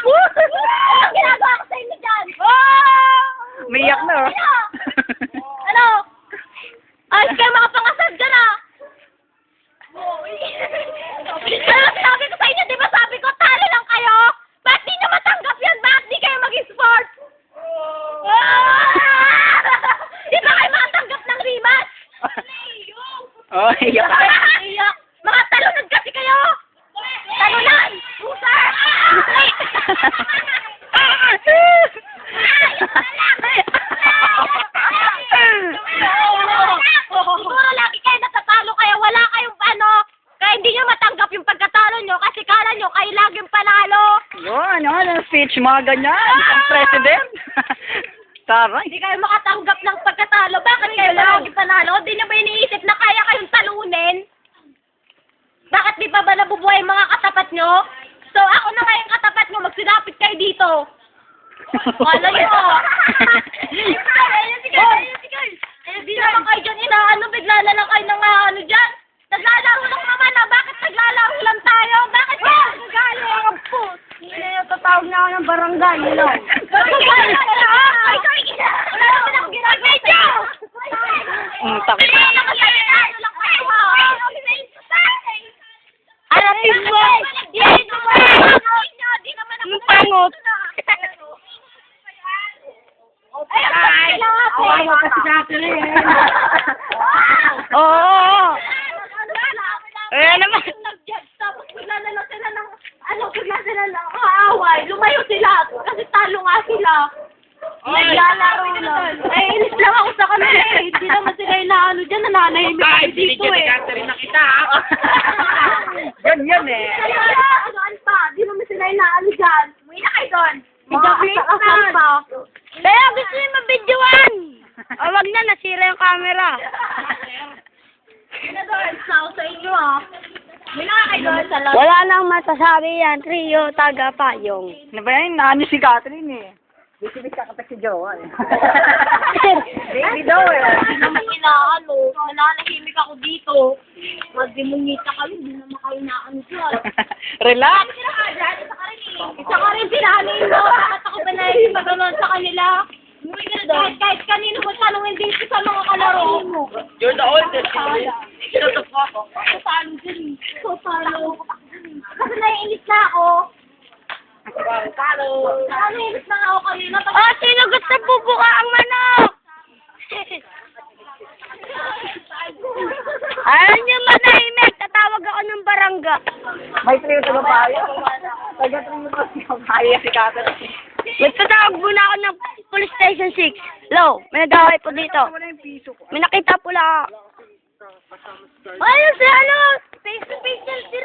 Anong ginagawa ko sa inyo dyan? Oh! Umiyak na, oh. Ano? Ayos kayo mga pangasad dyan, ah! Ano sabi ko sa inyo, di ba sabi ko, talo lang kayo? Ba't di nyo matanggap yun? Bakit di kayo maging sport? Ah! Di ba kayo makatanggap ng rematch? oh, iyak ka. Iyak. Mga talunod kasi kayo! Talunan! Loser! Siguro lagi kayo natatalo kaya wala kayong ano, kaya hindi nyo matanggap yung pagkatalo nyo kasi kala nyo kayo laging panalo. Yun, ano, ano, speech, mga ganyan. Ang president. Taray. Hindi kayo makatanggap ng pagkatalo. Bakit kayo laging panalo? Hindi nyo ba iniisip na kaya kayong talunin? Bakit di pa ba nabubuhay mga katapat nyo? So ako na nga yung katapat nyo, magsilapit kayo dito. Kala nyo. Hindi naman kayo dyan inaano, bigla na lang kayo nang ano dyan. Naglalaro lang naman na, bakit naglalaro lang tayo? Bakit kayo nagagalit ang put? Hindi na tatawag na ako ng barangay, you know. Barangay na ka na, Ay, sorry, gina. Wala naman ako ginagawa Medyo! Mm, takot. Alam mo, naman ako pangot. Ay, Awa mo kasi akin eh. Oo. Eh, naman. Tapos bigla na lang sila ng, ano, bigla sila ng kaaway. Lumayo sila, kasi talo nga sila. Naglalaro lang. Ay, inis lang ako sa kanila eh. Hindi naman sila inaano dyan, nananahimik ako dito eh. na kita. Yan, yan eh. Kaya, ano, ano pa, di naman sila inaano dyan. Umuwi na kayo doon. Mga asal pa. Kaya gusto niyo mabidyoan. O, wag na, nasira yung camera. Na doon, sa sa inyo ah. Wala nang masasabi yan, trio, taga, payong. Ano ba yan? Naano si Catherine eh. Bisibis ka kapag si Jowa eh. Baby daw eh. Hindi naman inaano, nananahimik ako dito. Magdemonyita kayo, hindi naman kayo naano dyan. Relax. Sila ka dyan, isa ka rin eh. Isa ka rin sinahanin mo, bakit ako ba nahihimik maganon sa kanila? Kahit, kahit kanino mo tanongin din ko sa mga kalaro. You're the oldest. Totalo dyan. Totalo. Kasi naiinis na ako. Talo. Naiinis na ako kanina. Oh, sino gusto bubuka ang manok? Ayaw niyo manahimik, tatawag ako ng barangga. May trio sa papaya. Taga trio pa si Catherine. Nagtatawag muna ako ng police station 6. Hello, may nagaway po dito. May nakita po lang Ayun si ano! Face to face yan si